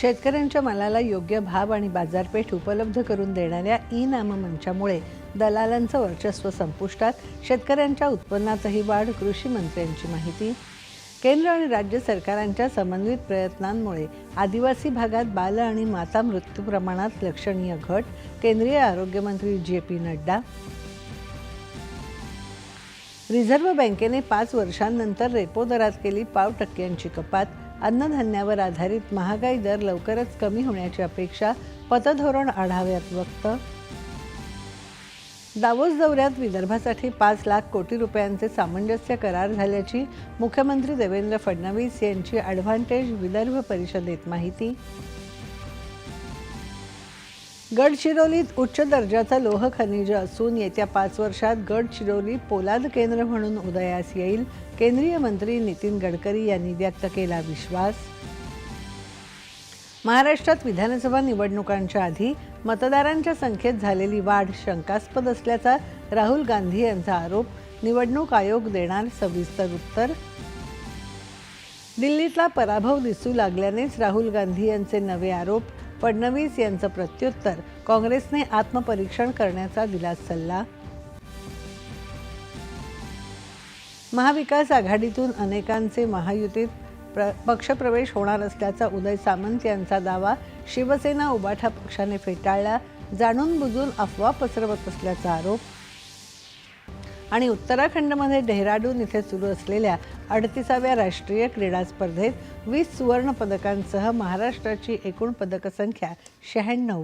शेतकऱ्यांच्या मालाला योग्य भाव आणि बाजारपेठ उपलब्ध करून देणाऱ्या ई नाम मंचामुळे दलालांचं वर्चस्व संपुष्टात. शेतकऱ्यांच्या उत्पन्नातही वाढ कृषी मंत्र्यांची माहिती. केंद्र आणि राज्य सरकारांच्या समन्वित प्रयत्नांमुळे आदिवासी भागात बाल आणि माता मृत्यू प्रमाणात लक्षणीय घट. केंद्रीय आरोग्यमंत्री जे पी नड्डा. रिझर्व्ह बँकेने पाच वर्षांनंतर रेपो दरात केली पाव टक्क्यांची कपात. अन्नधान्यावर आधारित महागाई दर लवकरच कमी होण्याची अपेक्षा पतधोरण आढाव्यात व्यक्त. दावोस दौऱ्यात विदर्भासाठी पाच लाख कोटी रुपयांचे सामंजस्य करार झाल्याची मुख्यमंत्री देवेंद्र फडणवीस यांची ॲडव्हान्टेज विदर्भ परिषदेत माहिती. गडचिरोलीत उच्च दर्जाचं लोह खनिज असून येत्या पाच वर्षात गडचिरोली पोलाद केंद्र म्हणून उदयास येईल. केंद्रीय मंत्री नितीन गडकरी यांनी व्यक्त केला विश्वास. महाराष्ट्रात विधानसभा निवडणुकांच्या आधी मतदारांच्या संख्येत झालेली वाढ शंकास्पद असल्याचा राहुल गांधी यांचा आरोप. निवडणूक आयोग देणार सविस्तर उत्तर. दिल्लीतला पराभव दिसू लागल्यानेच राहुल गांधी यांचे नवे आरोप. फडणवीस यांचं प्रत्युत्तर काँग्रेसने आत्मपरीक्षण करण्याचा दिला सल्ला. महाविकास आघाडीतून अनेकांचे महायुतीत प्र पक्षप्रवेश होणार असल्याचा उदय सामंत यांचा दावा शिवसेना उबाठा पक्षाने फेटाळला जाणून बुजून अफवा पसरवत असल्याचा आरोप. आणि उत्तराखंडमध्ये डेहराडून इथे सुरू असलेल्या अडतीसाव्या राष्ट्रीय क्रीडा स्पर्धेत वीस सुवर्णपदकांसह महाराष्ट्राची एकूण पदकसंख्या शहाण्णव.